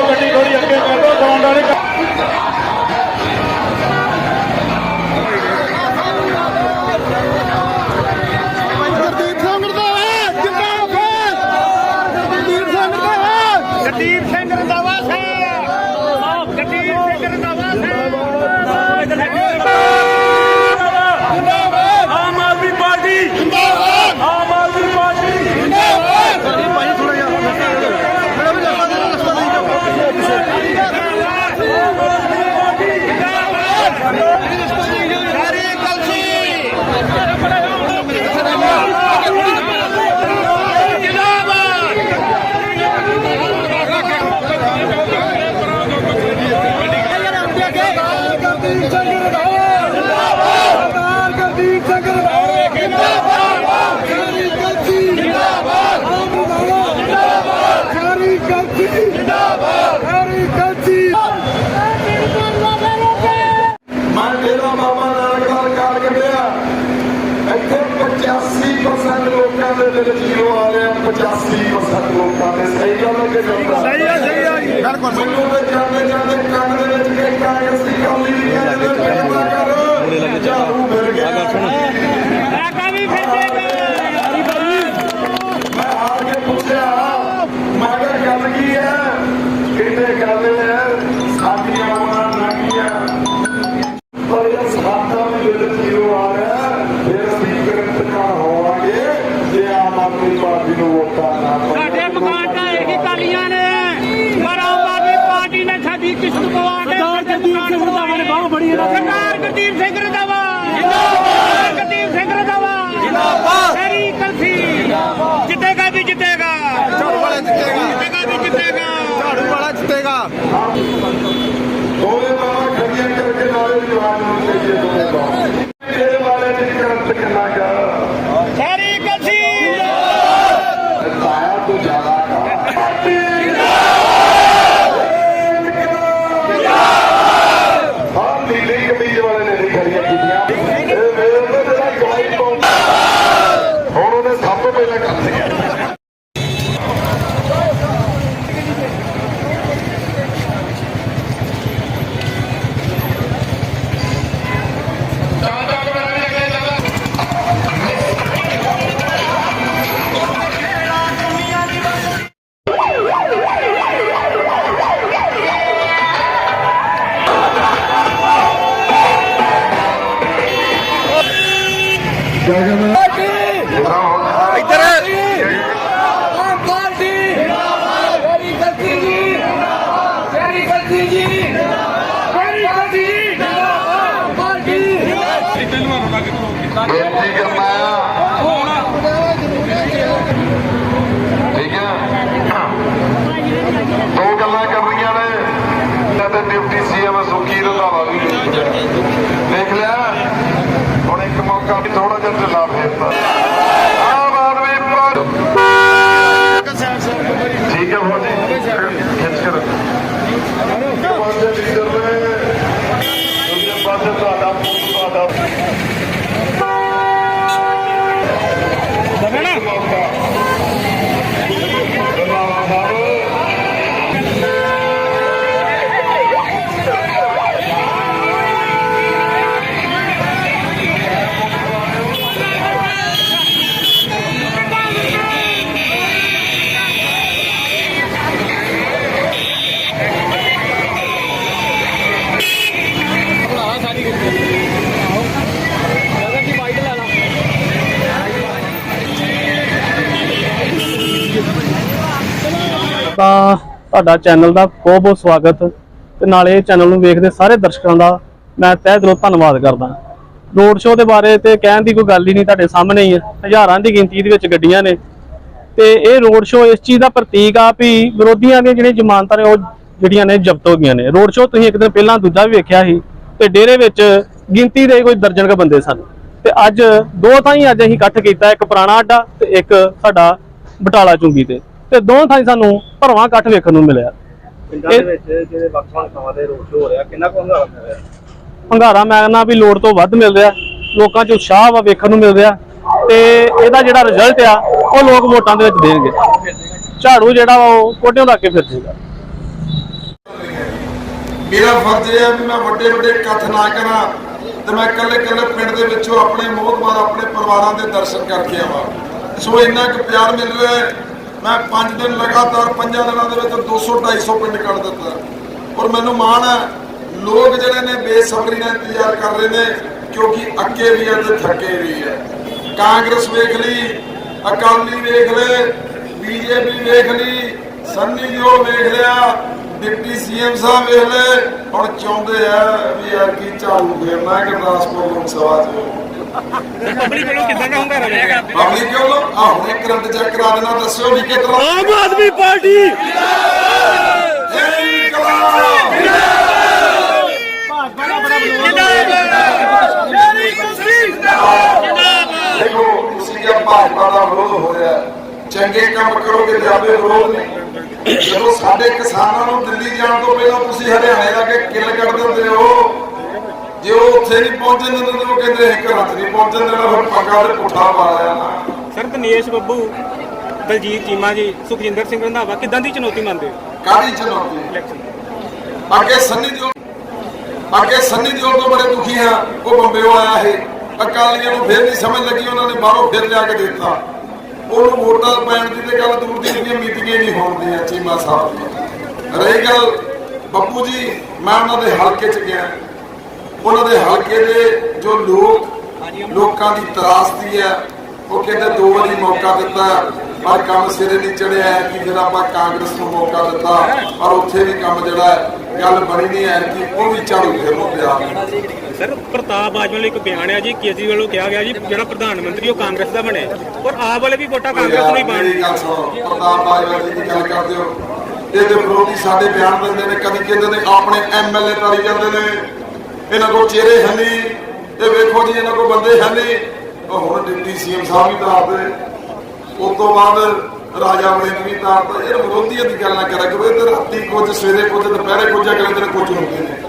ਗੱਡੀ ਥੋੜੀ ਅੱਗੇ ਕਰ ਦਿਓ ਗਰਾਊਂਡ ਵਾਲੇ Remove it, jump it, jump it, come in, let's get fire, see. ਸਰਦਾਰ ਜਗਦੀਪ ਸਿੰਘ ਰੰਧਾਵਾ। ਜਿੰਦਾਬਾਦ। ਜਗਦੀਪ ਸਿੰਘ ਰੰਧਾਵਾ। ਜਿੰਦਾਬਾਦ। ਮੇਰੀ ਕਲਸੀ ਜਿੱਤੇਗਾ ਵੀ ਜਿੱਤੇਗਾ। ਝਾੜੂ ਵਾਲਾ ਜਿੱਤੇਗਾ। ਜਿੱਤੇਗਾ ਵੀ ਜਿੱਤੇਗਾ। ਝਾੜੂ ਵਾਲਾ ਜਿੱਤੇਗਾ। ਦੋਵੇਂ ਬਾਹਾਂ ਖੜੀਆਂ ਕਰਕੇ ਨਾਲੇ ਜਵਾਨ ਨੂੰ ਕਹੀਏ ਦੋਵੇਂ ਬਾਹਾਂ। ਇਹਦੇ ਬਾਰੇ ਚ ਕਰੰਟ ਕਿੰਨਾ ਗਾ ਬੇਨਤੀ ਕਰਨਾ ਆ ਠੀਕ ਹੈ ਦੋ ਗੱਲਾਂ ਕਰਨੀਆਂ ਨੇ ਇਹਨਾਂ ਤੇ ਡਿਪਟੀ ਸੀਐਮ ਸੁਖੀ ਰੰਧਾਵਾ ਵੀ ਦੇਖ ਲਿਆ ਹੁਣ ਇੱਕ ਮੌਕਾ ਵੀ ਥੋੜਾ ਜਿਹਾ ਢਿੱਲਾ ਫੇਰਤਾ ਆਮ ਆਦਮੀ ਪਾਰਟੀ ਠੀਕ ਹੈ ਹੋ ਜੀ ਖਿੱਚ ਕੇ ਰੱਖੋ ਪਾਸੇ ਲੀਡਰ ਨੇ ਦੂਜੇ ਪਾਸੇ ਤੁਹਾਡਾ ਤੁਹਾਡਾ ਤਾਂ ਤੁਹਾਡਾ ਚੈਨਲ ਦਾ ਬਹੁਤ ਬਹੁਤ ਸਵਾਗਤ ਤੇ ਨਾਲੇ ਚੈਨਲ ਨੂੰ ਵੇਖਦੇ ਸਾਰੇ ਦਰਸ਼ਕਾਂ ਦਾ ਮੈਂ ਤਹਿ ਦਿਲੋਂ ਧੰਨਵਾਦ ਕਰਦਾ। ਰੋਡ ਸ਼ੋਅ ਦੇ ਬਾਰੇ ਤੇ ਕਹਿਣ ਦੀ ਕੋਈ ਗੱਲ ਹੀ ਨਹੀਂ ਤੁਹਾਡੇ ਸਾਹਮਣੇ ਹੀ ਹੈ ਹਜ਼ਾਰਾਂ ਦੀ ਗਿਣਤੀ ਦੇ ਵਿੱਚ ਗੱਡੀਆਂ ਨੇ। ਤੇ ਇਹ ਰੋਡ ਸ਼ੋਅ ਇਸ ਚੀਜ਼ ਦਾ ਪ੍ਰਤੀਕ ਆ ਵੀ ਵਿਰੋਧੀਆਂ ਦੀਆਂ ਜਿਹੜੀਆਂ ਜ਼ਮਾਨਤਾਂ ਨੇ ਉਹ ਜਿਹੜੀਆਂ ਨੇ ਜ਼ਬਤ ਹੋ ਗਈਆਂ ਨੇ। ਰੋਡ ਸ਼ੋਅ ਤੁਸੀਂ ਇੱਕ ਦਿਨ ਪਹਿਲਾਂ ਦੂਜਾ ਵੀ ਵੇਖਿਆ ਸੀ ਤੇ ਡੇਰੇ ਵਿੱਚ ਗਿਣਤੀ ਦੇ ਕੋਈ ਦਰਜਨ ਕ ਬੰਦੇ ਸਨ। ਤੇ ਅੱਜ ਦੋ ਥਾਂ ਹੀ ਅੱਜ ਅਸੀਂ ਇਕੱਠ ਕੀਤਾ, ਇੱਕ ਪੁਰਾਣਾ ਅੱਡਾ ਤੇ ਇੱਕ ਸਾਡਾ ਬਟਾਲਾ ਚੁੰਗੀ ਤੇ। ਤੇ ਦੋਹਾਂ ਥਾਂ ਹੀ ਸਾਨੂੰ ਭਰਵਾਂ ਇਕੱਠ ਵੇਖਣ ਨੂੰ ਮਿਲਿਆ। ਪਿੰਡਾਂ ਦੇ ਵਿੱਚ ਜਿਹੜੇ ਵੱਖ-ਵੱਖ ਥਾਵਾਂ ਤੇ ਰੋਡ ਸ਼ੋਅ ਹੋ ਰਿਹਾ ਕਿੰਨਾ ਕੁ ਹੰਗਾਰਾ ਮਿਲ ਰਿਹਾ? ਹੰਗਾਰਾ ਮੈਂ ਕਹਿੰਦਾ ਵੀ ਲੋੜ ਤੋਂ ਵੱਧ ਮਿਲ ਰਿਹਾ। ਲੋਕਾਂ 'ਚ ਉਤਸ਼ਾਹ ਵਾ ਵੇਖਣ ਨੂੰ ਮਿਲ ਰਿਹਾ ਤੇ ਇਹਦਾ ਜਿਹੜਾ ਰਿਜ਼ਲਟ ਆ ਉਹ ਲੋਕ ਵੋਟਾਂ ਦੇ ਵਿੱਚ ਦੇਣਗੇ। ਝਾੜੂ ਜਿਹੜਾ ਵਾ ਉਹ ਕੋਟਿਆਂ ਦਾ ਕੇ ਫਿਰ ਜਾਏਗਾ ਮੇਰਾ ਫਰਜ਼ ਇਹ ਹੈ ਵੀ ਮੈਂ ਵੱਡੇ ਵੱਡੇ ਇਕੱਠ ਨਾ ਕਰਾਂ ਤੇ ਮੈਂ ਇਕੱਲੇ ਇਕੱਲੇ ਪਿੰਡ ਦੇ ਵਿੱਚੋਂ ਆਪਣੇ ਮੋਹਤਬਾਰ ਆਪਣੇ ਪਰਿਵਾਰਾਂ ਦੇ ਦਰਸ਼ਨ ਕਰਕੇ ਆਵਾਂ। ਸੋ ਇੰਨਾ ਕੁ ਪਿਆਰ ਮਿਲ ਰਿਹਾ ਹੈ ਮੈਂ 5 ਦਿਨ ਲਗਾਤਾਰ 5 ਦਿਨਾਂ ਦੇ ਵਿੱਚ 200 250 ਪਿੰਡ ਕੱਢ ਦਿੱਤਾ। ਔਰ ਮੈਨੂੰ ਮਾਣ ਹੈ, ਲੋਕ ਜਿਹੜੇ ਨੇ ਬੇਸਬਰੀ ਨਾਲ ਇੰਤਜ਼ਾਰ ਕਰ ਰਹੇ ਨੇ, ਕਿਉਂਕਿ ਅੱਕੇ ਵੀ ਹੈ ਤੇ ਥੱਕੇ ਵੀ ਹੈ ਕਾਂਗਰਸ ਵੇਖ ਲਈ, ਅਕਾਲੀ ਵੇਖ ਲਏ, ਬੀਜੇਪੀ ਵੇਖ ਲਈ, ਸੰਨੀ ਜੋ ਵੇਖ ਲਿਆ, ਡਿਪਟੀ ਸੀਐਮ ਸਾਹਿਬ ਵੇਖ ਲਏ, ਹੁਣ ਚਾਹੁੰਦੇ ਆ ਵੀ ਯਾਰ ਕੀ ਝਾੜੂ ਫੇਰਨਾ ਹੈ ਗੁਰਦਾਸਪੁਰ ਲੋਕ ਸਭਾ ਚ? ਪਬਲਿਕ ਵੱਲੋਂ ਕਿੱਦਾਂ ਦਾ ਹੰਗਾਰਾ ਰਹੇਗਾ ਪਬਲਿਕ ਕਿਉਂ ਲੋ ਆ ਹੁਣ ਇੱਕ ਕਰੰਟ ਚੈੱਕ ਕਰਾ ਦੇਣਾ ਦੱਸਿਓ ਵੀ ਕਿ ਤਰ੍ਹਾਂ। ਆਮ ਆਦਮੀ ਪਾਰਟੀ! ਮੇਰੀ ਕਲਸੀ ਦੇਖੋ ਤੁਸੀਂ ਭਾਜਪਾ ਦਾ ਵਿਰੋਧ ਹੋ ਰਿਹਾ। ਚੰਗੇ ਕੰਮ ਕਰੋਗੇ ਤੇ ਆਪੇ ਵਿਰੋਧ ਨਹੀਂ ਜਦੋਂ ਸਾਡੇ ਕਿਸਾਨਾਂ ਨੂੰ ਦਿੱਲੀ ਜਾਣ ਤੋਂ ਪਹਿਲਾਂ ਤੁਸੀਂ ਹਰਿਆਣੇ ਲਾ ਕੇ ਕਿੱਲ ਕੱਢ ਦਿੰਦੇ ਹੋ ਜੇ ਉਹ ਉੱਥੇ ਨਹੀਂ ਪਹੁੰਚਣ ਦਿੰਦੇ ਤਾਂ ਉਹ ਕਹਿੰਦੇ ਅਸੀਂ ਘਰਾਂ 'ਚ ਨਹੀਂ ਪਹੁੰਚਣ ਦੇਣਾ ਫਿਰ ਪੱਗਾਂ ਤੇ ਪੁੱਠਾ ਪਾ ਲਿਆ। ਨਾ ਸਰ ਦਿਨੇਸ਼ ਬੱਬੂ ਦਲਜੀਤ ਚੀਮਾ ਜੀ ਸੁਖਜਿੰਦਰ ਸਿੰਘ ਰੰਧਾਵਾ ਕਿਦਾਂ ਦੀ ਚੁਣੌਤੀ ਮੰਨਦੇ ਹੋ? ਕਾਹਦੀ ਚੁਣੌਤੀ? ਇਲੈਕਸ਼ਨ ਅੱਗੇ ਸੰਨੀ ਦਿਓਲ ਅੱਗੇ ਸੰਨੀ ਦਿਓਲ ਤੋਂ ਬੜੇ ਦੁਖੀ ਆ ਉਹ ਬੰਬੇੋਂ ਆਇਆ ਹੈ ਅਕਾਲੀਆਂ ਨੂੰ ਫਿਰ ਨਹੀਂ ਸਮਝ ਲੱਗੀ ਉਹਨਾਂ ਨੇ ਬਾਹਰੋਂ ਫਿਰ ਲਿਆ ਕੇ ਦਿੱਤਾ। ਉਹਨੂੰ ਵੋਟਾਂ ਪੈਣ ਦੀ ਤੇ ਗੱਲ ਦੂਰ ਦੀ ਜਿਹੜੀਆਂ ਮੀਟਿੰਗਾਂ ਨਹੀਂ ਹੋਣਦੀਆਂ ਚੀਮਾ ਸਾਹਿਬ ਦੀ ਰਹੀ ਗੱਲ ਬੱਪੂ ਜੀ ਮੈਂ ਉਹਨਾਂ ਦੇ ਹਲਕੇ 'ਚ ਗਿਆ। ਉਹਨਾਂ ਦੇ ਹਲਕੇ ਦੇ ਜੋ ਲੋਕ ਲੋਕਾਂ ਦੀ ਤਰਾਸਦੀ ਹੈ ਉਹ ਕਹਿੰਦੇ ਦੋ ਵਾਰੀ ਮੌਕਾ ਦਿੱਤਾ ਪਰ ਕੰਮ ਸਿਰੇ ਨਹੀਂ ਚੜਿਆ ਕਿ ਫਿਰ ਆਪਾਂ ਕਾਂਗਰਸ ਨੂੰ ਮੌਕਾ ਦਿੱਤਾ ਪਰ ਉੱਥੇ ਵੀ ਕੰਮ ਜਿਹੜਾ ਹੈ ਗੱਲ ਬਣੀ ਨਹੀਂ ਹੈ ਕਿ ਉਹ ਵੀ ਝਾੜੂ ਫੇਰ ਨੂੰ ਪਿਆ। ਸਰ ਪ੍ਰਤਾਪ ਬਾਜਵਾ ਲਈ ਇੱਕ ਬਿਆਨ ਹੈ ਜੀ ਕੇਜਰੀਵਾਲ ਵੱਲੋਂ ਕਿਹਾ ਗਿਆ ਜੀ ਜਿਹੜਾ ਪ੍ਰਧਾਨ ਮੰਤਰੀ ਉਹ ਕਾਂਗਰਸ ਦਾ ਬਣੇ। ਔਰ ਆਪ ਵਾਲੇ ਵੀ ਵੋਟਾਂ ਕਾਂਗਰਸ ਨੂੰ ਹੀ ਪਾਣ ਪ੍ਰਤਾਪ ਬਾਜਵਾ ਜੀ ਦੀ ਗੱਲ ਕਰਦੇ ਹੋ। ਇਹ ਤੇ ਵਿਰੋਧੀ ਸਾਡੇ ਬਿਆਨ ਦਿੰਦੇ ਨੇ ਕਦੀ ਕਹਿੰਦੇ ਨੇ ਆਪਣੇ ਐਮਐਲਏ ਤਾਰੀ ਜਾਂਦੇ ਨੇ। ਇਹਨਾਂ ਕੋਲ ਚਿਹਰੇ ਹੈ ਨਹੀਂ, ਇਹ ਵੇਖੋ ਜੀ, ਇਹਨਾਂ ਕੋਲ ਬੰਦੇ ਹੈ ਨਹੀਂ। ਉਹ ਹੁਣ ਡਿਪਟੀ ਸੀਐਮ ਸਾਹਿਬ ਵੀ ਤਾਰਦੇ ਉਸ ਤੋਂ ਬਾਅਦ ਰਾਜਾ ਵੜਿੰਗ ਵੀ ਤਾਰਦਾ ਇਹ ਵਿਰੋਧੀਆਂ ਦੀ ਗੱਲ ਨਾ ਕਰਿਆ ਕਰੋ, ਇਹ ਰਾਤੀ ਕੁਝ ਸਵੇਰੇ ਕੁਝ, ਦੁਪਹਿਰੇ ਕੁਝ, ਅਗਲੇ ਦਿਨ ਕੁਝ ਹੁੰਦੇ ਨੇ।